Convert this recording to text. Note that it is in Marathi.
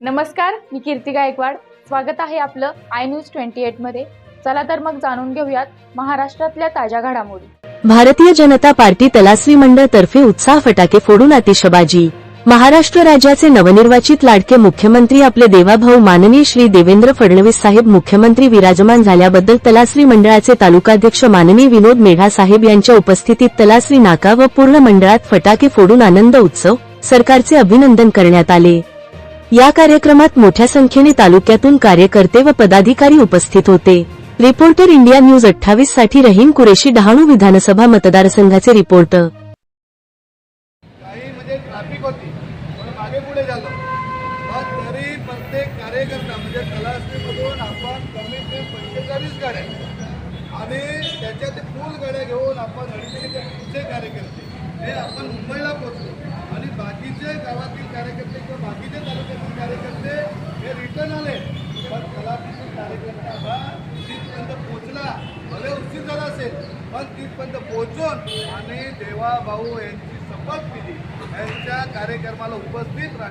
नमस्कार मी कीर्ती गायकवाड. स्वागत आहे आपलं आय न्यूज ट्वेंटी एटमध्ये चला तर मग जाणून घेऊयात महाराष्ट्रातल्या ताज्या घडामोडी. भारतीय जनता पार्टी तलासरी मंडळ तर्फे उत्साह फटाके फोडून आतिषबाजी महाराष्ट्र राज्याचे नवनिर्वाचित लाडके मुख्यमंत्री आपले देवाभाऊ माननीय श्री देवेंद्र फडणवीस साहेब मुख्यमंत्री विराजमान झाल्याबद्दल तलासरी मंडळाचे तालुकाध्यक्ष माननीय विनोद मेढा साहेब यांच्या उपस्थितीत तलासरी नाका व पूर्ण मंडळात फटाके फोडून आनंद उत्सव सरकारचे अभिनंदन करण्यात आले. या कार्यक्रमात मोठ्या संख्येने तालुक्यातून कार्यकर्ते व पदाधिकारी उपस्थित होते. रिपोर्टर इंडिया न्यूज अठ्ठावीससाठी रहीम कुरेशी डहाणू विधानसभा मतदारसंघाचे रिपोर्टर काही म्हणजे म्हणजे आणि त्याच्या ते फुल गाड्या घेऊन आपण अडीचशेच्या कार्यकर्ते हे आपण मुंबईला पोहोचलो. आणि बाकीचे गावातील कार्यकर्ते किंवा बाकीचे तालुक्यातील कार्यकर्ते हे रिटर्न आले पण तलासरीतील कार्यकर्ता हा तिथपर्यंत पोचला भले उशीर झाला असेल पण तिथपर्यंत पोहोचून आणि देवा भाऊ यांची शपथ दिली. यांच्या कार्यक्रमाला उपस्थित राहा.